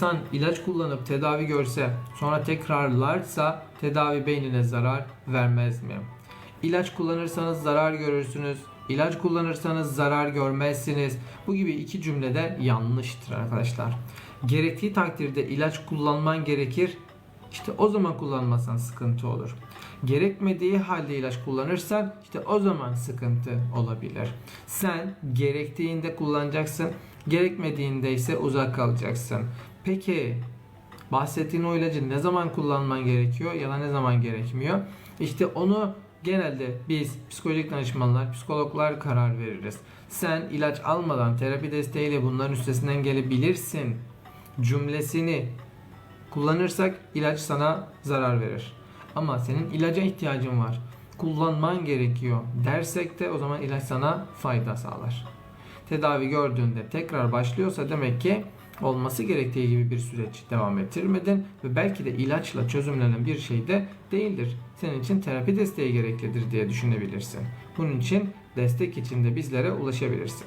insan ilaç kullanıp tedavi görse sonra tekrarlarsa tedavi beynine zarar vermez mi? İlaç kullanırsanız zarar görürsünüz. İlaç kullanırsanız zarar görmezsiniz. Bu gibi iki cümlede yanlıştır arkadaşlar. Gerektiği takdirde ilaç kullanman gerekir. İşte o zaman kullanmasan sıkıntı olur. Gerekmediği halde ilaç kullanırsan işte o zaman sıkıntı olabilir. Sen gerektiğinde kullanacaksın, gerekmediğinde ise uzak kalacaksın. Peki bahsettiğin o ilacı ne zaman kullanman gerekiyor ya da ne zaman gerekmiyor? İşte onu genelde biz psikolojik danışmanlar, psikologlar karar veririz. Sen ilaç almadan terapi desteğiyle bunların üstesinden gelebilirsin cümlesini kullanırsak ilaç sana zarar verir. Ama senin ilaca ihtiyacın var. Kullanman gerekiyor dersek de o zaman ilaç sana fayda sağlar. Tedavi gördüğünde tekrar başlıyorsa demek ki olması gerektiği gibi bir süreç devam ettirmedin ve belki de ilaçla çözümlenen bir şey de değildir. Senin için terapi desteği gereklidir diye düşünebilirsin. Bunun için destek için de bizlere ulaşabilirsin.